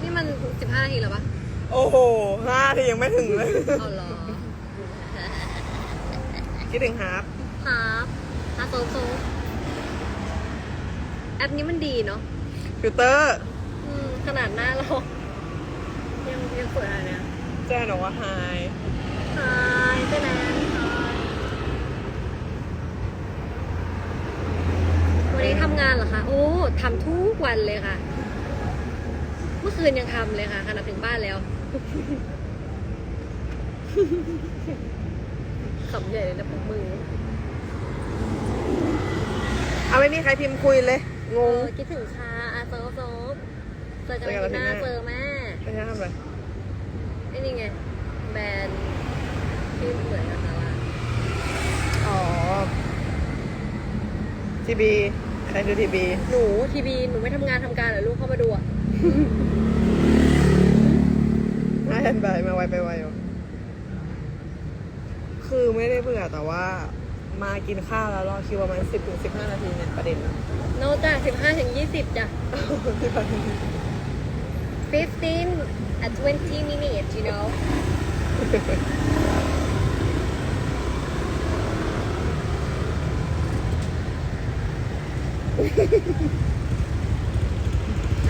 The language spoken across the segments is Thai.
นี่มันสิบห้านาทีแล้วปะโอ้โหห้าทียังไม่ถึงเลย เอาเหรอคิดถึงฮาร์ปครับฮาโซโซแอปนี้มันดีเนาะฟิลเตอร์อืมขนาดหน้าเรา ยังยังสวยอะไรเนี่ยแจ้งหนูว่าไฮฮายเจ้าแนนฮาย วันนี้ทำงานเหรอคะ โอ้ทำทุกวันเลยค่ะ เมื่อคืนยังทำเลยค่ะ ขณะถึงบ้านแล้วขำใหญ่เลยนะพวกมือเอาไม่มีใครพิมพ์คุยเลย งเอง อคิดถึงค่ะอาโซโซเจอกันเจอกันอาทิตย์หน้าอาทิตย์หน้า เจอแม่ไม่ใช่ทำอะไรไอ้นี่ไง แบรนด์ที่เหมือนกันนะว่าอ๋อทีบี ใครคือทีบีหนูทีบีหนูไม่ทำงานทำการเหรอลูกเข้ามาดูอะไม่เห็นไปมาไวไปไวอยู่คือไม่ได้เบื่อแต่ว่า มากินข้าวแล้วรอคิวประมาณสิบถึงสิบห้านาทีเนี่ยประเด็นนะ โนจ้ะสิบห้าถึงยี่สิบจ้ะ fifteen at twenty minutes you know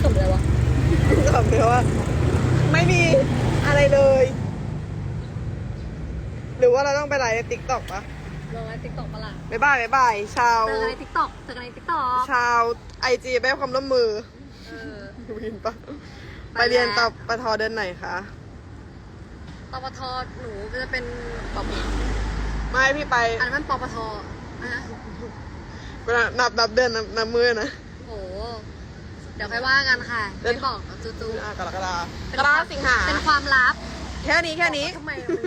ขำอะไรวะขำเลยว่าไม่มีอะไรเลย หรือว่าเราต้องไปไลฟ์ในติ๊กต็อกปะลงไลฟ์ติ๊กต็อกปะล่ะบ๊ายบายบ๊ายบายชาวเจอกันในติ๊กต็อกเจอกันในติ๊กต็อกชาวไอจีไม่ให้ความร่วมมือเออวินปะไปไปเรียนแล้วต่อปทเดินไหนคะปปทหนูจะเป็นปปไม่พี่ไป อันนั้นมันปปทอะ เวลานับนับเดือนนับนับมือนะ โห เดี๋ยวค่อยว่ากันค่ะเดี๋ยว ไม่บอกจูจูอะกรกฎาเป็นกรกควาฎามสิงหาเป็นความลับ แค่นี้แค่นี้ ทำไมอะมึง